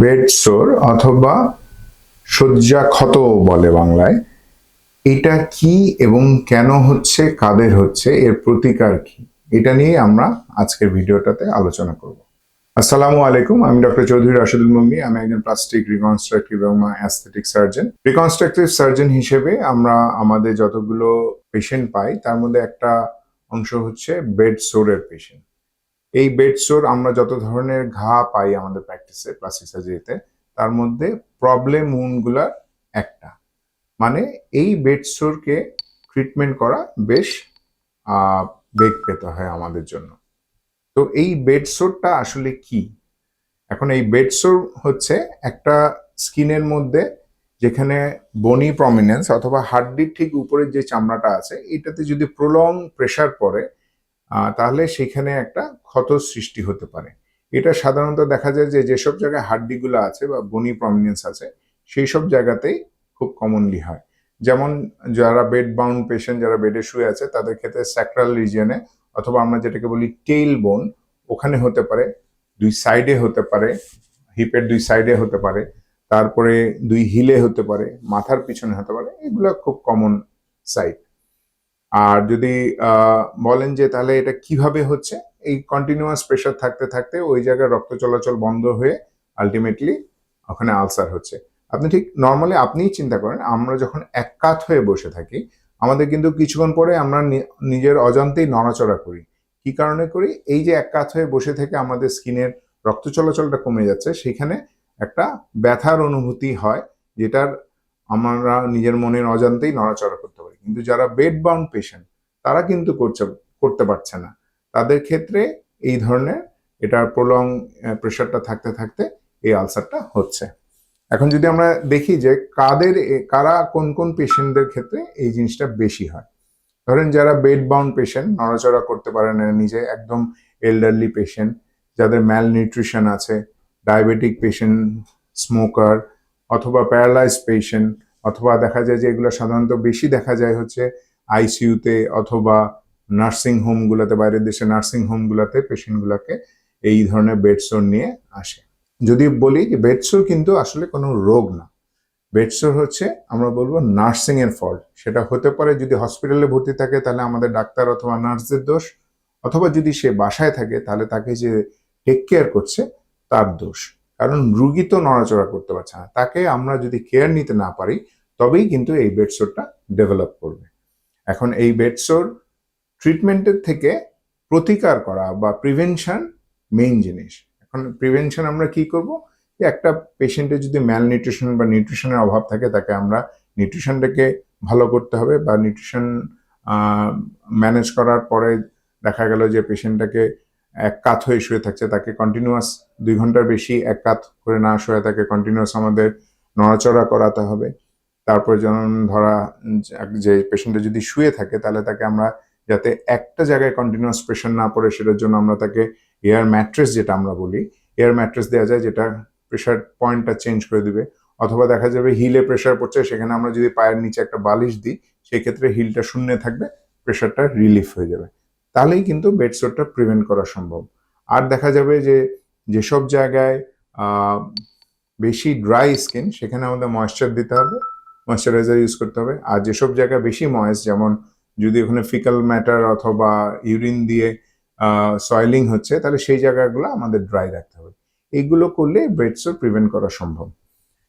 Bed সোর অথবা শয্যা ক্ষত বলে বাংলায়। এটা কি এবং কেন হচ্ছে, কাদের হচ্ছে, এর প্রতিকার কি? এটা নিয়ে আমরা আজকের ভিডিওটাতে আলোচনা করব। আসসালামু আলাইকুম, আমি ডক্টর চৌধুরী রাশিদুল মঙ্গি আমি একজন প্লাস্টিক রিকনস্ট্রাকটিভ এবং অ্যাস্থেটিক সার্জন। রিকনস্ট্রাকটিভ সার্জন হিসেবে আমরা আমাদের যতগুলো পেশেন্ট পাই, তার মধ্যে একটা অংশ হচ্ছে বেড সোরের পেশেন্ট এই বেড সোর আমরা যত ধরনের ঘা পাই আমাদের প্র্যাকটিসে প্লাস্টিক সার্জারিতে তার মধ্যে প্রবলেম উনগুলার একটা। মানে এই বেড সোরকে ট্রিটমেন্ট করা বেশ বেগ পেতে হয় আমাদের জন্য। তো এই বেড সোরটা আসলে কি? এখন এই বেড সোর হচ্ছে একটা স্কিনের মধ্যে যেখানে বনি প্রমিনেন্স অথবা হাড্ডির ঠিক উপরের যে চামড়াটা আছে, এটাতে যদি প্রলং প্রেশার পড়ে তাহলে সেখানে একটা ক্ষত সৃষ্টি হতে পারে। এটা সাধারণত দেখা যায় যে, যেসব জায়গায় হাড্ডিগুলো আছে বা বনি প্রমিনেন্স আছে সেই সব জায়গাতেই খুব কমনলি হয়। যেমন যারা বেড বাউন্ড পেশেন্ট যারা বেডে শুয়ে আছে, তাদের ক্ষেত্রে স্যাক্রাল রিজিয়নে অথবা আমরা যেটাকে বলি টেইল বোন ওখানে হতে পারে, দুই সাইডে হতে পারে হিপের দুই সাইডে হতে পারে, তারপরে দুই হিলে হতে পারে, মাথার পিছনে হতে পারে, এগুলো খুব কমন সাইড আর যদি বলেন যে তাহলে এটা কীভাবে হচ্ছে? এই কন্টিনিউয়াস প্রেশার থাকতে থাকতে ওই জায়গায় রক্ত চলাচল বন্ধ হয়ে আলটিমেটলি ওখানে আলসার হচ্ছে। আপনি ঠিক নর্মালি আপনিই চিন্তা করেন, আমরা যখন এক কাত হয়ে বসে থাকি, আমাদের কিন্তু কিছুক্ষণ পরে আমরা নিজের অজান্তেই নড়াচড়া করি। কি কারণে করি? এই যে এক কাত হয়ে বসে থেকে আমাদের স্কিনের রক্ত চলাচলটা কমে যাচ্ছে, সেখানে একটা ব্যথার অনুভূতি হয়, যেটার আমরা নিজের মনের অজান্তেই নড়াচড়া করতে পারি। কিন্তু যারা বেড বাউন্ড পেশেন্ট তারা কিন্তু করছে, করতে পারছে না। তাদের ক্ষেত্রে এই ধরনের এটার প্রলং প্রেশারটা থাকতে থাকতে এই আলসারটা হচ্ছে। এখন যদি আমরা দেখি যে কাদের কারা কোন কোন পেশেন্টদের ক্ষেত্রে এই জিনিসটা বেশি হয়? ধরেন যারা বেড বাউন্ড পেশেন্ট নড়াচড়া করতে পারে না, নিজে একদম এল্ডারলি পেশেন্ট যাদের ম্যাল নিউট্রিশন আছে ডায়াবেটিক পেশেন্ট স্মোকার অথবা প্যারালাইজ পেশেন্ট, অথবা দেখা যায় যে এগুলো সাধারণত বেশি দেখা যায় হচ্ছে আইসিইউতে অথবা নার্সিং হোমগুলোতে, বাইরের দেশে নার্সিং হোমগুলোতে পেশেন্টগুলোকে এই ধরনের বেডসোর নিয়ে আসে। যদি বলি যে বেডসোর কিন্তু আসলে কোনো রোগ না। বেডসোর হচ্ছে আমরা বলব নার্সিং এর ফল্ট। সেটা হতে পারে যদি হসপিটালে ভর্তি থাকে তাহলে আমাদের ডাক্তার অথবা নার্সদের দোষ, অথবা যদি সে বাসায় থাকে তাহলে তাকে যে টেক কেয়ার করছে তার দোষ। কারণ রুগী তো নড়াচড়া করতে পারছে না। তাকে আমরা যদি কেয়ার নিতে না পারি, তবেই কিন্তু এই বেডসোরটা ডেভেলপ করবে। এখন এই বেডসোর ট্রিটমেন্টের থেকে প্রতিকার করা বা প্রিভেনশন মেইন জিনিস। এখন প্রিভেনশন আমরা কি করব? যে একটা পেশেন্টের যদি ম্যাল নিউট্রিশন বা নিউট্রিশনের অভাব থাকে, তাকে আমরা নিউট্রিশনটাকে ভালো করতে হবে বা নিউট্রিশন ম্যানেজ করার পরে দেখা গেল যে পেশেন্টটাকে এক কাত হয়ে শুয়ে থাকছে, তাকে কন্টিনিউয়াস দুই ঘণ্টার বেশি এক কাত করে না শুয়ে তাকে কন্টিনিউয়াস আমাদের নড়াচড়া করাতে হবে। তারপর যেমন ধরা যে পেশেন্টটা যদি শুয়ে থাকে, তাহলে তাকে আমরা যাতে একটা জায়গায় কন্টিনিউয়াস প্রেশার না পড়ে, সেটার জন্য আমরা তাকে এয়ার ম্যাট্রেস যেটা আমরা বলি এয়ার ম্যাট্রেস দেওয়া যায় যেটা প্রেশার পয়েন্টটা চেঞ্জ করে দিবে। অথবা দেখা যাবে হিলে প্রেশার পড়ছে, সেখানে আমরা যদি পায়ের নিচে একটা বালিশ দিই সেক্ষেত্রে হিলটা শূন্য থাকবে প্রেশারটা রিলিফ হয়ে যাবে। তাহলেই কিন্তু বেডসোরটা প্রিভেন্ট করা সম্ভব। আর দেখা যাবে যে যেসব জায়গায় বেশি ড্রাই স্কিন সেখানে আমাদের ময়েশ্চার দিতে হবে ময়েশ্চারাইজার ইউজ করতে হবে। আর যেসব জায়গায় বেশি ময়েস যেমন যদি ওখানে ফিকাল ম্যাটার অথবা ইউরিন দিয়ে সয়েলিং হচ্ছে, তাহলে সেই জায়গাগুলো আমাদের ড্রাই রাখতে হবে। এইগুলো করলে বেডসোর প্রিভেন্ট করা সম্ভব।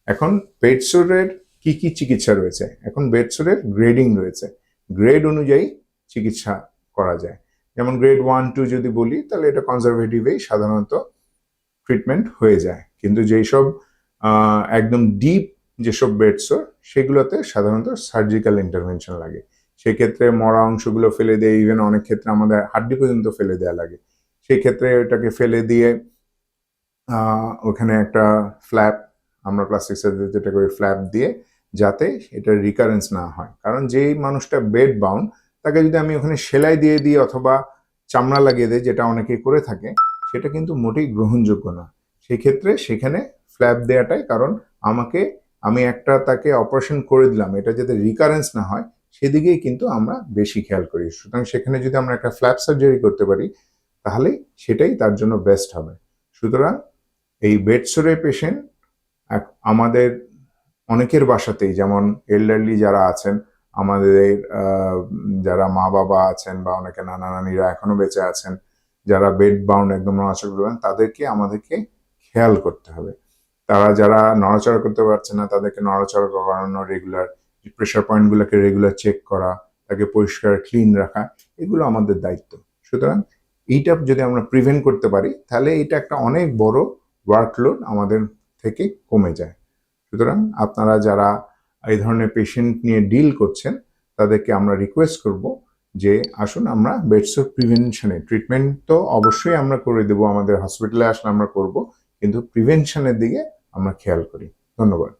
এখন বেডসোরের কি কি চিকিৎসা রয়েছে? এখন বেডসোরের গ্রেডিং রয়েছে। গ্রেড অনুযায়ী চিকিৎসা করা যায়। যেমন গ্রেড ওয়ান টু যদি বলি, তাহলে এটা কনজারভেটিভেই সাধারণত ট্রিটমেন্ট হয়ে যায়। কিন্তু যেই সব একদম ডিপ যেসব বেডসোর সেগুলোতে সাধারণত সার্জিক্যাল ইন্টারভেনশন লাগে। সেক্ষেত্রে মরা অংশগুলো ফেলে দিয়ে ইভেন অনেক ক্ষেত্রে আমাদের হাড্ডি পর্যন্ত ফেলে দেওয়া লাগে। সেই ক্ষেত্রে ওটাকে ফেলে দিয়ে ওখানে একটা ফ্ল্যাপ আমরা প্লাস্টিক সার্জারি যেটা করি ফ্ল্যাপ দিয়ে, যাতে এটা রিকারেন্স না হয়। কারণ যেই মানুষটা বেড বাউন্ড তাকে যদি আমি ওখানে সেলাই দিয়ে দিই অথবা চামড়া লাগিয়ে দিই, যেটা অনেকে করে থাকে, সেটা কিন্তু মোটেই গ্রহণযোগ্য না। সেই ক্ষেত্রে সেখানে ফ্ল্যাপ দেওয়াটাই কারণ আমাকে, আমি একটা তাকে অপারেশন করে দিলাম, এটা যাতে রিকারেন্স না হয়, সেদিকেই কিন্তু আমরা বেশি খেয়াল করি। সুতরাং সেখানে যদি আমরা একটা ফ্ল্যাপ সার্জারি করতে পারি, তাহলে সেটাই তার জন্য বেস্ট হবে। সুতরাং এই বেডসোরে পেশেন্ট আমাদের অনেকের বাসাতেই, যেমন এল্ডারলি যারা আছেন আমাদের যারা মা বাবা আছেন বা অনেকে নানা নানিরা এখনও বেঁচে আছেন, যারা বেড বাউন্ড একদম নড়াচড়া করবেন, তাদেরকে আমাদেরকে খেয়াল করতে হবে। তারা যারা নড়াচড়া করতে পারছে না, তাদেরকে নড়াচড়া করানো রেগুলার প্রেশার পয়েন্টগুলোকে রেগুলার চেক করা, তাকে পরিষ্কার ক্লিন রাখা, এগুলো আমাদের দায়িত্ব। সুতরাং এইটা যদি আমরা প্রিভেন্ট করতে পারি, তাহলে এটা একটা অনেক বড় ওয়ার্কলোড আমাদের থেকে কমে যায়। সুতরাং আপনারা যারা এই ধরনের পেশেন্ট নিয়ে ডিল করছেন, তাদেরকে আমরা রিকোয়েস্ট করব যে আসুন আমরা বেডস অফ প্রিভেনশনে ট্রিটমেন্ট তো অবশ্যই আমরা করে দেবো, আমাদের হসপিটালে আসলে আমরা করব, কিন্তু প্রিভেনশনের দিকে আমরা খেয়াল করি। ধন্যবাদ।